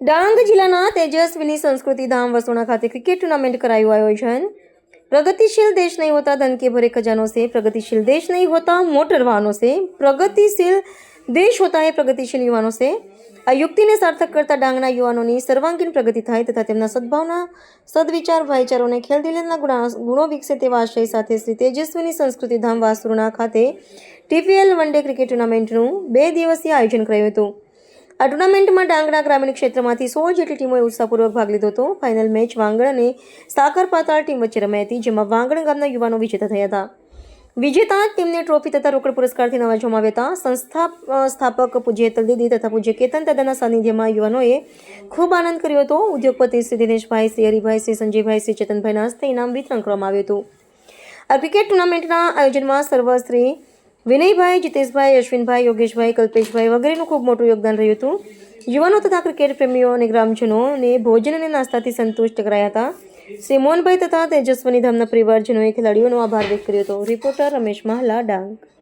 ડાંગ જિલ્લાના તેજસ્વીની સંસ્કૃતિ ધામ વસોણા ખાતે ક્રિકેટ ટુર્નામેન્ટ કરાયું આયોજન. પ્રગતિશીલ દેશ નહીં હોતા ધનકે ભરે ખજાનો છે પ્રગતિશીલ દેશ નહીં હોતા મોટર વાહનો છે પ્રગતિશીલ દેશ હોતા એ પ્રગતિશીલ યુવાનો છે આ યુક્તિને સાર્થક કરતા ડાંગના યુવાનોની સર્વાંગીણ પ્રગતિ થાય તથા તેમના સદભાવના, સદવિચાર ભાઈચારો અને ખેલદિલના ગુણો વિકસે તેવા આશય સાથે શ્રી તેજસ્વીની સંસ્કૃતિ ધામ વાસુરણા ખાતે ટીપીએલ વન ડે ક્રિકેટ ટુર્નામેન્ટનું બે દિવસીય આયોજન કરાયું હતું. આ ટુર્નામેન્ટમાં ડાંગના ગ્રામીણ ક્ષેત્રમાંથી સોળ જેટલી ટીમોએ ઉત્સાહપૂર્વક ભાગ લીધો હતો. ફાઇનલ મેચ વાંગણ અને સાકર પાતાળ ટીમ વચ્ચે રમાઈ હતી, જેમાં વાંગણ ગામના યુવાનો વિજેતા થયા હતા. વિજેતા ટીમને ટ્રોફી તથા રોકડ પુરસ્કારથી નવાજવામાં આવ્યા હતા. સંસ્થા સ્થાપક પૂજ્ય તલદીદી તથા પૂજ્ય કેતન દાદાના સાનિધ્યમાં યુવાનોએ ખૂબ આનંદ કર્યો હતો. ઉદ્યોગપતિ શ્રી દિનેશભાઈ, શ્રી હરિભાઈ, શ્રી સંજયભાઈ, શ્રી ચેતનભાઈના હસ્તે ઇનામ વિતરણ કરવામાં આવ્યું હતું. આ ક્રિકેટ ટુર્નામેન્ટના આયોજનમાં સર્વ શ્રી વિનયભાઈ, જીતેશભાઈ, અશ્વિનભાઈ, યોગેશભાઈ, કલ્પેશભાઈ વગેરેનું ખૂબ મોટું યોગદાન રહ્યું હતું. યુવાનો તથા ક્રિકેટ પ્રેમીઓ અને ગ્રામજનોને ભોજન અને નાસ્તાથી સંતુષ્ટ કરાયા હતા. શ્રી તથા તેજસ્વની ધામના પરિવારજનોએ ખેલાડીઓનો આભાર વ્યક્ત કર્યો હતો. રિપોર્ટર રમેશ મહાલા, ડાંગ.